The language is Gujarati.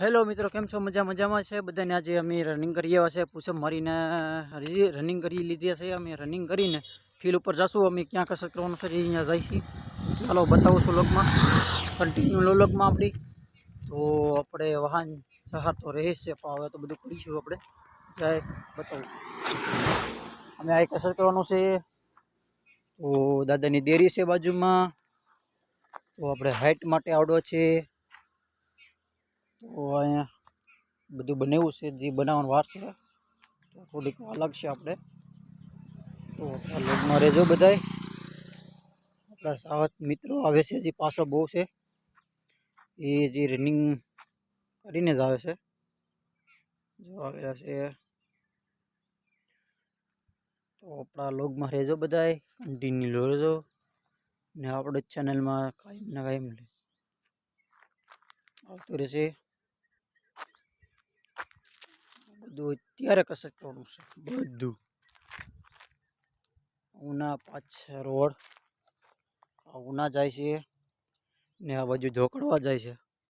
હેલો મિત્રો, કેમ છો? મજા મજામાં છે? બધાને આજે અમે રનિંગ કરી આવ્યા છે. પૂછમ મારીને રનિંગ કરી લીધી છે અમે રનિંગ કરીને ફિલ્ડ ઉપર જશું. અમે ક્યાં કસરત કરવાનું છે અહીંયા જઈશી. ચાલો બતાવું છું લોકમાં કન્ટિન્યુ લોકમાં આપણી. તો આપણે વાહન સહાર તો રહે છે, પણ હવે તો બધું કરીશું આપણે. જાય, બતાવું. અમે આ કસરત કરવાનું છે. તો દાદાની ડેરી છે બાજુમાં. તો આપણે હાઇટ માટે આવડો છે. તો અહીંયા બધું બનાવ્યું છે જે બનાવવાનું વાર છે તો થોડીક વાર લાગશે આપણે તો આપણા લોગમાં રહેજો બધાય આપણા સાવત મિત્રો આવે છે જે પાછળ બહુ છે એ જે રનિંગ કરીને જ આવે છે જો આવેલા છે તો આપણા લોગમાં રહેજો બધાય કન્ટિન્યુ રહેજો ને આપણે ચેનલમાં કાયમ ને કાયમ આવતું રહેશે બધું ત્યારે કસરત કરવાનું છે. બધું. ઉના પાછળ રોડ. ઉના જાય છે ને આ બાજુ ધોકડવા જાય છે.